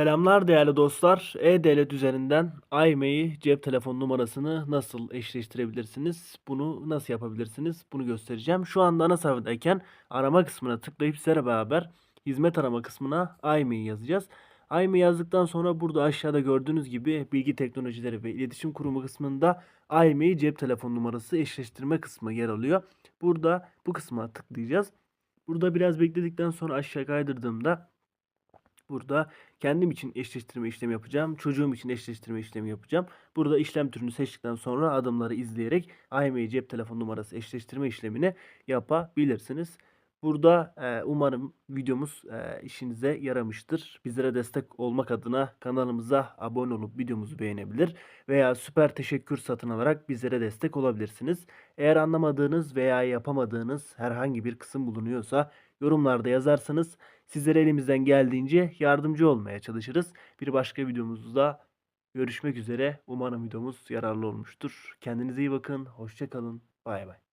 Selamlar değerli dostlar. E-Devlet üzerinden IMEI cep telefon numarasını nasıl eşleştirebilirsiniz? Bunu nasıl yapabilirsiniz? Bunu göstereceğim. Şu anda ana sayfadayken arama kısmına tıklayıp sizlerle beraber hizmet arama kısmına IMEI yazacağız. IMEI yazdıktan sonra burada aşağıda gördüğünüz gibi bilgi teknolojileri ve iletişim kurumu kısmında IMEI cep telefon numarası eşleştirme kısmı yer alıyor. Burada bu kısma tıklayacağız. Burada biraz bekledikten sonra aşağı kaydırdığımda Burada kendim için eşleştirme işlemi yapacağım. Çocuğum için eşleştirme işlemi yapacağım. Burada işlem türünü seçtikten sonra adımları izleyerek IMEI cep telefon numarası eşleştirme işlemini yapabilirsiniz. Burada e, umarım videomuz e, işinize yaramıştır. Bizlere destek olmak adına kanalımıza abone olup videomuzu beğenebilir veya süper teşekkür satın alarak bizlere destek olabilirsiniz. Eğer anlamadığınız veya yapamadığınız herhangi bir kısım bulunuyorsa yorumlarda yazarsanız sizlere elimizden geldiğince yardımcı olmaya çalışırız. Bir başka videomuzda görüşmek üzere. Umarım videomuz yararlı olmuştur. Kendinize iyi bakın. Hoşça kalın. Bay bay.